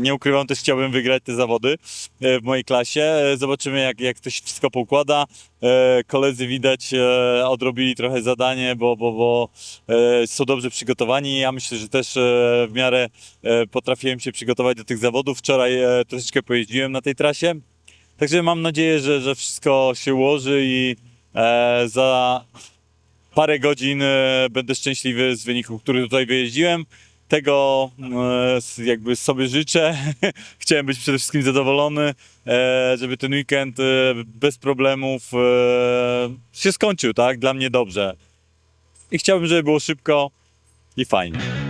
nie ukrywam, też chciałbym wygrać te zawody e, w mojej klasie. E, Zobaczymy, jak, jak to się wszystko poukłada. E, Koledzy widać odrobili trochę zadanie, bo, bo, bo są dobrze przygotowani. Ja myślę, że też w miarę potrafiłem się przygotować do tych zawodów. Wczoraj troszeczkę pojeździłem na tej trasie. Także mam nadzieję, że, że wszystko się ułoży i za parę godzin będę szczęśliwy z wyniku, który tutaj wyjeździłem. Tego e, jakby sobie życzę. Chciałem być przede wszystkim zadowolony, e, żeby ten weekend e, bez problemów się skończył, tak? Dla mnie dobrze. I chciałbym, żeby było szybko i fajnie.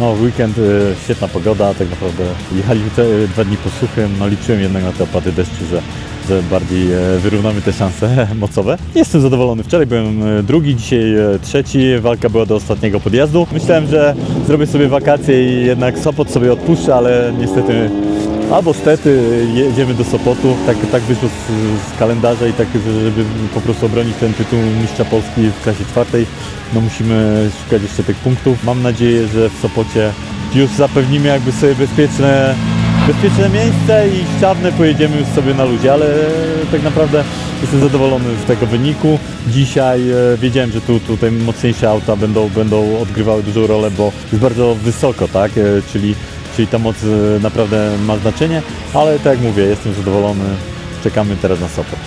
No, weekend, y, świetna pogoda, tak naprawdę jechaliśmy te, y, dwa dni po suchym, no liczyłem jednak na te opady deszczu, że, że bardziej e, wyrównamy te szanse mocowe. Jestem zadowolony, wczoraj byłem e, drugi, dzisiaj e, trzeci, walka była do ostatniego podjazdu. Myślałem, że zrobię sobie wakacje i jednak Sopot sobie odpuszczę, ale niestety Albo stety jedziemy do Sopotu, tak, tak wyszło z, z kalendarza i tak, żeby po prostu obronić ten tytuł mistrza Polski w klasie czwartej, no musimy szukać jeszcze tych punktów. Mam nadzieję, że w Sopocie już zapewnimy jakby sobie bezpieczne, bezpieczne miejsce i Czarne pojedziemy już sobie na luzie, ale tak naprawdę jestem zadowolony z tego wyniku. Dzisiaj e, wiedziałem, że tu, tutaj mocniejsze auta będą, będą odgrywały dużą rolę, bo jest bardzo wysoko, tak, e, czyli czyli ta moc e, naprawdę ma znaczenie, ale tak jak mówię, jestem zadowolony, czekamy teraz na Sopot.